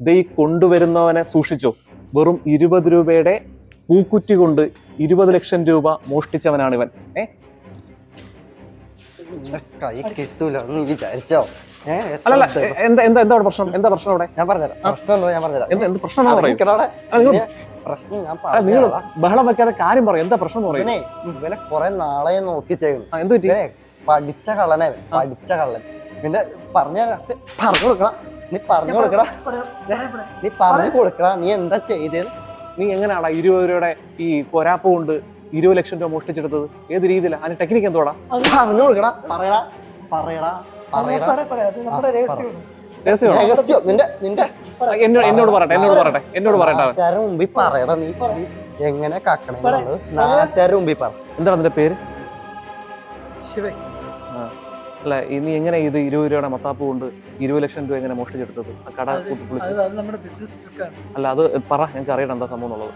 ദേ ഈ കൊണ്ടുവരുന്നവനെ സൂക്ഷിച്ചു. വെറും ഇരുപത് രൂപയുടെ പൂക്കുറ്റി കൊണ്ട് ഇരുപത് ലക്ഷം രൂപ മോഷ്ടിച്ചവനാണ് ഇവൻ ഏ? നിന്റെ കൈ കിട്ടൂല നീ വിചാരിച്ചോ. അല്ലല്ല എന്താ എന്താ പ്രശ്നം? എന്താ പ്രശ്നം അവിടെ? ഞാൻ പറഞ്ഞുതരാം. പ്രശ്നം എന്താ? ഞാൻ പറഞ്ഞുതരാം. എന്ത് എന്ത് പ്രശ്നം ഞാൻ നിങ്ങൾ ബഹളം വെക്കാതെ കാര്യം പറയും. എന്താ പ്രശ്നം പറയും? ഇവനെ കൊറേ നാളെ നോക്കി ചെയ്യണം എന്ത് പറ്റി? പഠിച്ച കള്ളനെ പഠിച്ച കള്ളൻ. പിന്നെ പറഞ്ഞു പറഞ്ഞു കൊടുക്കടാ നീ പറഞ്ഞു കൊടുക്കടാ. നീ പറഞ്ഞു കൊടുക്കടാ. നീ എന്താ ചെയ്തത് നീ എങ്ങനെയാടാ ഇരുപത് രൂപയുടെ ഈ പൊരാപ്പ് കൊണ്ട് ഇരുപത് ലക്ഷം രൂപ മോഷ്ടിച്ചെടുത്തത്? ഏത് രീതിയിലാണ് അതിന്റെ ടെക്നിക്ക് എന്തോടാ? പറഞ്ഞു കൊടുക്കടാ. പറയടാ. പറയടാ. എന്നോട് പറയട്ടെ എന്നോട് പറയട്ടെ എന്നോട് പറയട്ടെ. മുമ്പിൽ പറയടാ നീ. എങ്ങനെ കാക്കണേ നാട്ടുകാരുടെ മുമ്പിൽ പറ. എന്താണ് അതിന്റെ പേര്? ശിവൻ. അല്ല ഇനി എങ്ങനെ ഇത് ഇരുപത് രൂപയുടെ മത്താപ്പ് കൊണ്ട് ഇരുപത് ലക്ഷം രൂപ എങ്ങനെ മോഷ്ടിച്ചെടുത്തത്? കട കുത്തിപ്പൊളിച്ച് അല്ല അത് പറ ഞങ്ങൾക്ക് അറിയണം എന്താ സംഭവം എന്നുള്ളത്.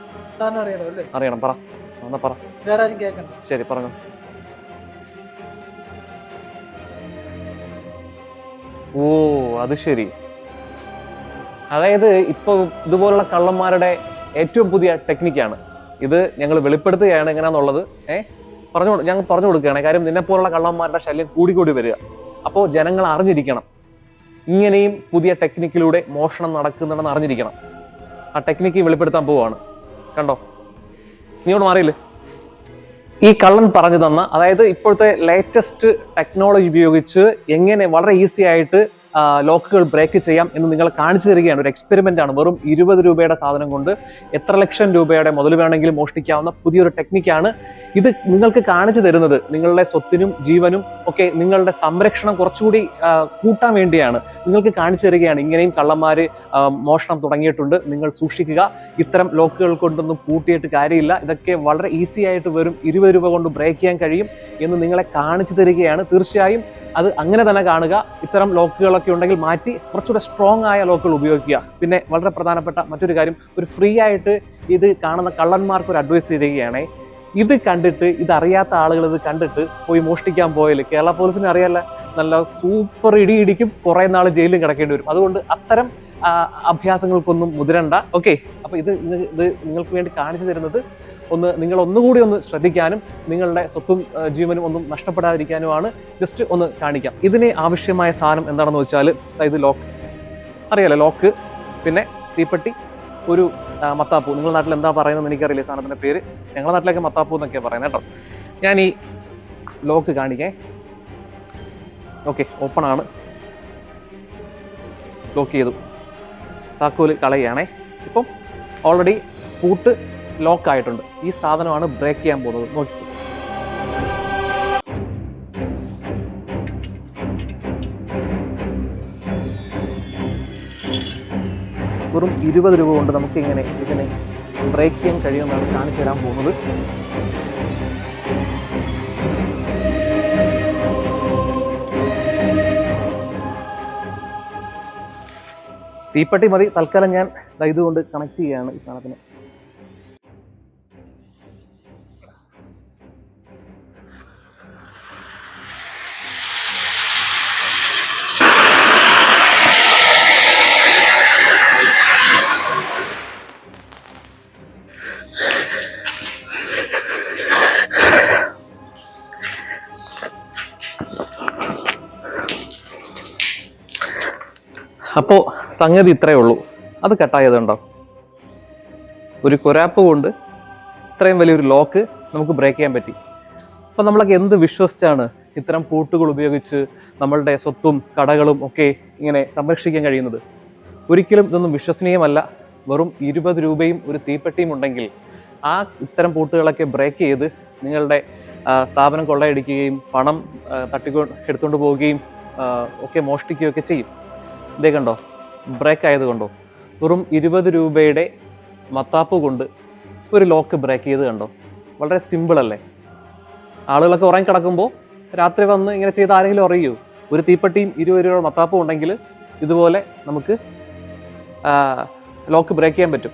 അറിയണം പറ. എന്നാ പറ. ശരി പറഞ്ഞു. ഓ അത് ശരി. അതായത് ഇപ്പൊ ഇതുപോലുള്ള കള്ളന്മാരുടെ ഏറ്റവും പുതിയ ടെക്നിക്കാണ് ഇത് ഞങ്ങൾ വെളിപ്പെടുത്തുകയാണ് എങ്ങനെയാന്നുള്ളത് ഏഹ് പറഞ്ഞു ഞങ്ങൾ പറഞ്ഞു കൊടുക്കുകയാണ്. കാര്യം നിന്നെ പോലുള്ള കള്ളന്മാരുടെ ശല്യം കൂടിക്കൂടി വരിക. അപ്പോൾ ജനങ്ങൾ അറിഞ്ഞിരിക്കണം. ഇങ്ങനെയും പുതിയ ടെക്നിക്കിലൂടെ മോഷണം നടക്കുന്നുണ്ടെന്ന് അറിഞ്ഞിരിക്കണം. ആ ടെക്നിക്ക് വെളിപ്പെടുത്താൻ പോവാണ്. കണ്ടോ? നീ ഇവിടെ മാറിയില്ലേ? ഈ കള്ളൻ പറഞ്ഞു തന്ന അതായത് ഇപ്പോഴത്തെ ലേറ്റസ്റ്റ് ടെക്നോളജി ഉപയോഗിച്ച് എങ്ങനെ വളരെ ഈസി ആയിട്ട് ലോക്കുകൾ ബ്രേക്ക് ചെയ്യാം എന്ന് നിങ്ങൾ കാണിച്ചു തരികയാണ്. ഒരു എക്സ്പെരിമെന്റ് ആണ്. വെറും ഇരുപത് രൂപയുടെ സാധനം കൊണ്ട് എത്ര ലക്ഷം രൂപയുടെ മുതൽ വേണമെങ്കിലും മോഷ്ടിക്കാവുന്ന പുതിയൊരു ടെക്നിക്കാണ് ഇത് നിങ്ങൾക്ക് കാണിച്ചു തരുന്നത്. നിങ്ങളുടെ സ്വത്തിനും ജീവനും ഒക്കെ നിങ്ങളുടെ സംരക്ഷണം കുറച്ചുകൂടി കൂട്ടാൻ വേണ്ടിയാണ്. നിങ്ങൾക്ക് കാണിച്ചു തരികയാണ്. ഇങ്ങനെയും കള്ളന്മാർ മോഷണം തുടങ്ങിയിട്ടുണ്ട്. നിങ്ങൾ സൂക്ഷിക്കുക. ഇത്തരം ലോക്കുകൾ കൊണ്ടൊന്നും പൂട്ടിയിട്ട് കാര്യമില്ല. ഇതൊക്കെ വളരെ ഈസി ആയിട്ട് വരും ഇരുപത് രൂപ കൊണ്ട് ബ്രേക്ക് ചെയ്യാൻ കഴിയും എന്ന് നിങ്ങളെ കാണിച്ചു തരികയാണ്. തീർച്ചയായും അത് അങ്ങനെ തന്നെ കാണുക. ഇത്തരം ലോക്കുകളൊക്കെ ഉണ്ടെങ്കിൽ മാറ്റി കുറച്ചുകൂടെ സ്ട്രോങ് ആയ ലോക്കുകൾ ഉപയോഗിക്കുക. പിന്നെ വളരെ പ്രധാനപ്പെട്ട മറ്റൊരു കാര്യം ഒരു ഫ്രീ ആയിട്ട് ഇത് കാണുന്ന കള്ളന്മാർക്ക് ഒരു അഡ്വൈസ് തരികയാണേ ഇത് കണ്ടിട്ട് ഇതറിയാത്ത ആളുകൾ ഇത് കണ്ടിട്ട് പോയി മോഷ്ടിക്കാൻ പോയാൽ കേരള പോലീസിന് അറിയാല്ല നല്ല സൂപ്പർ ഇടി ഇടിക്കും കുറേ നാൾ ജയിലിൽ കിടക്കേണ്ടി വരും. അതുകൊണ്ട് അത്തരം അഭ്യാസങ്ങൾക്കൊന്നും മുതിരണ്ട. ഓക്കെ അപ്പൊ ഇത് ഇത് നിങ്ങൾക്ക് വേണ്ടി കാണിച്ചു തരുന്നത് ഒന്ന് നിങ്ങൾ ഒന്നുകൂടി ഒന്ന് ശ്രദ്ധിക്കാനും നിങ്ങളുടെ സ്വത്തും ജീവനും ഒന്നും നഷ്ടപ്പെടാതിരിക്കാനുമാണ്. ജസ്റ്റ് ഒന്ന് കാണിക്കാം. ഇതിന് ആവശ്യമായ സാധനം എന്താണെന്ന് വെച്ചാൽ അതായത് ലോക്ക് അറിയാലോ ലോക്ക് പിന്നെ തീപ്പെട്ടി ഒരു മത്താപ്പു. നിങ്ങളുടെ നാട്ടിൽ എന്താ പറയുന്നത് എനിക്കറിയില്ല സാധനത്തിന്റെ പേര്. ഞങ്ങളുടെ നാട്ടിലൊക്കെ മത്താപ്പൂ എന്നൊക്കെയാണ് പറയുന്നത് കേട്ടോ. ഞാൻ ഈ ലോക്ക് കാണിക്കേ. ഓക്കെ ഓപ്പൺ ആണ്. ലോക്ക് ചെയ്തു. താക്കോൽ കളയുകയാണേ. ഇപ്പം ഓൾറെഡി പൂട്ട് ലോക്ക് ആയിട്ടുണ്ട്. ഈ സാധനമാണ് ബ്രേക്ക് ചെയ്യാൻ പോകുന്നത്. നോക്കി. വെറും ഇരുപത് രൂപ കൊണ്ട് നമുക്ക് ഇങ്ങനെ ഇതിനെ ബ്രേക്ക് ചെയ്യാൻ കഴിയുമെന്നാണ് കാണിച്ചു തരാൻ പോകുന്നത്. തീപ്പെട്ടി മതി. തൽക്കാലം ഞാൻ ഇതുകൊണ്ട് കണക്ട് ചെയ്യുകയാണ് ഈ സാധനത്തിന്. അപ്പോൾ സംഗതി ഇത്രയേ ഉള്ളൂ. അത് കട്ടായതുണ്ടോ ഒരു കൊരാപ്പ് കൊണ്ട് ഇത്രയും വലിയൊരു ലോക്ക് നമുക്ക് ബ്രേക്ക് ചെയ്യാൻ പറ്റി. അപ്പം നമ്മളൊക്കെ എന്ത് വിശ്വസിച്ചാണ് ഇത്തരം പൂട്ടുകൾ ഉപയോഗിച്ച് നമ്മളുടെ സ്വത്തും കടകളും ഒക്കെ ഇങ്ങനെ സംരക്ഷിക്കാൻ കഴിയുന്നത്? ഒരിക്കലും ഇതൊന്നും വിശ്വസനീയമല്ല. വെറും ഇരുപത് രൂപയും ഒരു തീപ്പെട്ടിയും ഉണ്ടെങ്കിൽ ആ ഇത്തരം പൂട്ടുകളൊക്കെ ബ്രേക്ക് ചെയ്ത് നിങ്ങളുടെ സ്ഥാപനം കൊള്ളയടിക്കുകയും പണം തട്ടിക്കൊ എടുത്തുകൊണ്ട് പോവുകയും ഒക്കെ മോഷ്ടിക്കുകയൊക്കെ ചെയ്യും. ഇതേ കണ്ടോ? ബ്രേക്ക് ആയതുകൊണ്ടോ കണ്ടോ? വെറും ഇരുപത് രൂപയുടെ മത്താപ്പ് കൊണ്ട് ഒരു ലോക്ക് ബ്രേക്ക് ചെയ്ത് കണ്ടോ? വളരെ സിമ്പിൾ അല്ലേ? ആളുകളൊക്കെ ഉറങ്ങി കിടക്കുമ്പോൾ രാത്രി വന്ന് ഇങ്ങനെ ചെയ്ത് ആരെങ്കിലും അറിയൂ? ഒരു തീപ്പെട്ടിയും ഇരുപത് രൂപയുടെ മത്താപ്പും ഉണ്ടെങ്കിൽ ഇതുപോലെ നമുക്ക് ലോക്ക് ബ്രേക്ക് ചെയ്യാൻ പറ്റും.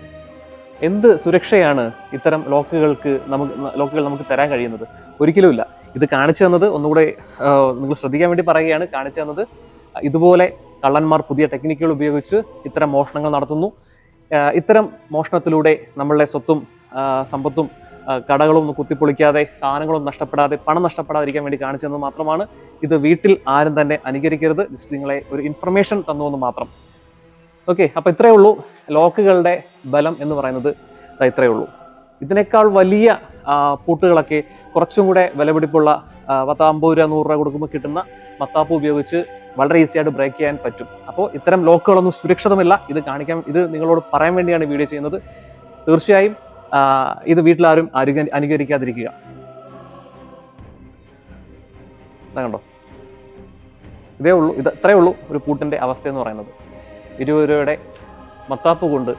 എന്ത് സുരക്ഷയാണ് ഇത്തരം ലോക്കുകൾക്ക് നമുക്ക് ലോക്കുകൾ നമുക്ക് തരാൻ കഴിയുന്നത്? ഒരിക്കലുമില്ല ഇത് കാണിച്ചു തന്നത് ഒന്നുകൂടെ നിങ്ങൾ ശ്രദ്ധിക്കാൻ വേണ്ടി പറയുകയാണ്. കാണിച്ചു തന്നത് ഇതുപോലെ കള്ളന്മാർ പുതിയ ടെക്നിക്കുകൾ ഉപയോഗിച്ച് ഇത്തരം മോഷണങ്ങൾ നടത്തുന്നു. ഇത്തരം മോഷണത്തിലൂടെ നമ്മളുടെ സ്വത്തും സമ്പത്തും കടകളൊന്നും കുത്തിപ്പൊളിക്കാതെ സാധനങ്ങളൊന്നും നഷ്ടപ്പെടാതെ പണം നഷ്ടപ്പെടാതിരിക്കാൻ വേണ്ടി കാണിച്ചെന്ന് മാത്രമാണ് ഇത് വീട്ടിൽ ആരും തന്നെ അനുകരിക്കരുത്. ജസ്റ്റ് നിങ്ങളെ ഒരു ഇൻഫർമേഷൻ തന്നു എന്ന് മാത്രം. ഓക്കെ അപ്പോൾ ഇത്രയേ ഉള്ളൂ. ലോക്കുകളുടെ ബലം എന്ന് പറയുന്നത് ഇത്രയേ ഉള്ളൂ. ഇതിനേക്കാൾ വലിയ പൂട്ടുകളൊക്കെ കുറച്ചും കൂടെ വിലപിടിപ്പുള്ള പത്താമ്പത് രൂപ നൂറ് രൂപ കൊടുക്കുമ്പോൾ കിട്ടുന്ന മത്താപ്പ് ഉപയോഗിച്ച് വളരെ ഈസി ആയിട്ട് ബ്രേക്ക് ചെയ്യാൻ പറ്റും. അപ്പോൾ ഇത്തരം ലോക്കുകളൊന്നും സുരക്ഷിതമല്ല. ഇത് കാണിക്കാൻ ഇത് നിങ്ങളോട് പറയാൻ വേണ്ടിയാണ് വീഡിയോ ചെയ്യുന്നത്. തീർച്ചയായും ഇത് വീട്ടിലാരും അനുക- അനുകരിക്കാതിരിക്കുക. കണ്ടോ? ഇതേ ഉള്ളൂ ഇത് ഇത്രയേ ഉള്ളൂ ഒരു പൂട്ടിന്റെ അവസ്ഥ എന്ന് പറയുന്നത്. ഇരുപത് രൂപയുടെ മത്താപ്പ് കൊണ്ട്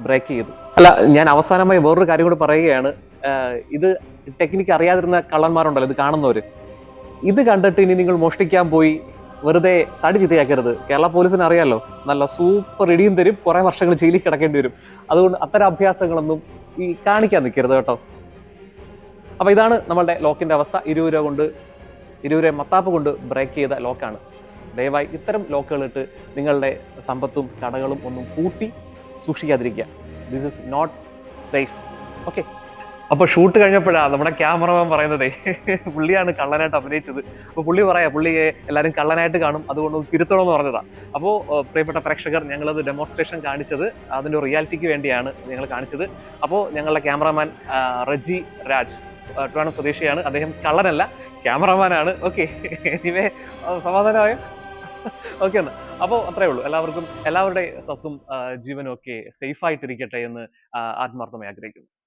ബ്രേക്ക് ചെയ്തു. അല്ല ഞാൻ അവസാനമായി വേറൊരു കാര്യം കൂടി പറയുകയാണ്. ഇത് ടെക്നിക്ക് അറിയാതിരുന്ന കള്ളന്മാരുണ്ടല്ലോ ഇത് കാണുന്നവര്. ഇത് കണ്ടിട്ട് ഇനി നിങ്ങൾ മോഷ്ടിക്കാൻ പോയി വെറുതെ തടി ചിത്തയാക്കരുത് കേരള പോലീസിന് അറിയാലോ നല്ല സൂപ്പർ ഇടിയും തരും കുറെ വർഷങ്ങൾ ജയിലിൽ കിടക്കേണ്ടി വരും. അതുകൊണ്ട് അത്തരം അഭ്യാസങ്ങളൊന്നും ഈ കാണിക്കാൻ നിൽക്കരുത് കേട്ടോ. അപ്പൊ ഇതാണ് നമ്മളുടെ ലോക്കിന്റെ അവസ്ഥ. ഇരുപത് രൂപ കൊണ്ട് ഇരുപത് രൂപ മത്താപ്പ് കൊണ്ട് ബ്രേക്ക് ചെയ്ത ലോക്കാണ്. ദയവായി ഇത്തരം ലോക്കുകൾ ഇട്ട് നിങ്ങളുടെ സമ്പത്തും കടകളും ഒന്നും കൂട്ടി സൂക്ഷിക്കാതിരിക്കുക. This is not safe okay അപ്പൊ ഷൂട്ട് കഴിഞ്ഞപ്പോഴാ നമ്മുടെ ക്യാമറമാൻ പറയുന്നതേ പുള്ളിയാണ് കള്ളനായിട്ട് അഭിനയിച്ചത്. അപ്പൊ പുള്ളി പറയാ പുള്ളിയെ എല്ലാവരും കള്ളനായിട്ട് കാണും. അതുകൊണ്ട് തിരുത്തണം എന്ന് പറഞ്ഞതാ. അപ്പോൾ പ്രിയപ്പെട്ട പ്രേക്ഷകർ ഞങ്ങൾ അത് ഡെമോൺസ്ട്രേഷൻ കാണിച്ചത് അതിന്റെ റിയാലിറ്റിക്ക് വേണ്ടിയാണ് ഞങ്ങൾ കാണിച്ചത്. അപ്പോൾ ഞങ്ങളുടെ ക്യാമറമാൻ റജി രാജ് ട്വാണ സ്വദേശിയാണ്. അദ്ദേഹം കള്ളനല്ല ക്യാമറമാനാണ്. ഓക്കെ ഇനിവേ സമാധാനമായോ? ഓക്കെ എന്നാ. അപ്പോൾ അത്രേ ഉള്ളൂ. എല്ലാവർക്കും എല്ലാവരുടെ സ്വത്തും ജീവനും ഒക്കെ സേഫ് ആയിട്ടിരിക്കട്ടെ എന്ന് ആത്മാർത്ഥമായി ആഗ്രഹിക്കുന്നു.